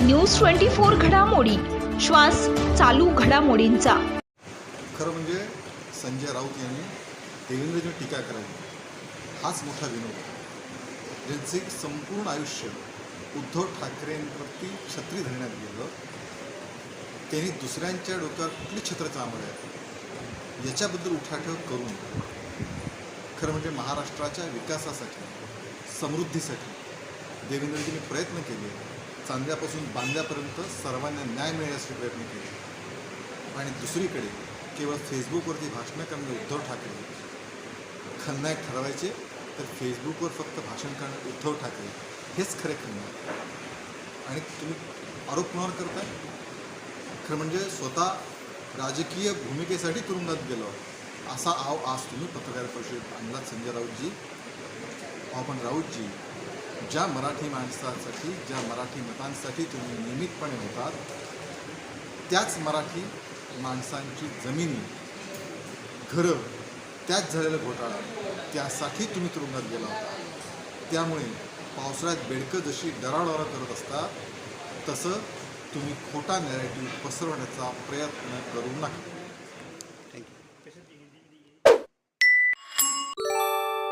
News twenty four घडामोडी. श्वास चालू घडामोडींचा. खरं म्हणजे संजय राऊत यांनी देवेंद्रजी टीका करावी हाच मोठा विनोद ज्यांचे संपूर्ण आयुष्य उद्धव ठाकरेंवरती छत्री धरण्यात गेलं त्यांनी दुसऱ्यांच्या डोक्यावर कुठली छत्र चांबड याच्याबद्दल उठाठेव करून खरं म्हणजे महाराष्ट्राच्या विकासासाठी समृद्धीसाठी देवेंद्रजींनी प्रयत्न केले. चांद्यापासून बांद्यापर्यंत सर्वांना न्याय मिळण्यासाठी प्रयत्न केले. आणि दुसरीकडे केवळ फेसबुकवरती भाषणं करणारे उद्धव ठाकरे खलनायक ठरवायचे तर फेसबुकवर फक्त भाषण करणारे उद्धव ठाकरे. हेच खरे खलनायक. आणि तुम्ही आरोप कुणावर करताय? खरं म्हणजे स्वतः राजकीय भूमिकेसाठी तुरुंगात गेलो असा आव आज तुम्ही पत्रकार परिषदेत आणलात संजय राऊतजी. अहो राऊतजी ज्या मराठी माणसासाठी ज्या मराठी मतांसाठी तुम्ही नियमितपणे होतात त्याच मराठी माणसांची जमिनी घरं त्याच झालेला घोटाळा त्यासाठी तुम्ही तुरुंगात गेला होता. त्यामुळे पावसाळ्यात बेडकं जशी डराडोरा करत असतात तसं तुम्ही खोटा नॅरेटिव्ह पसरवण्याचा प्रयत्न करू नका.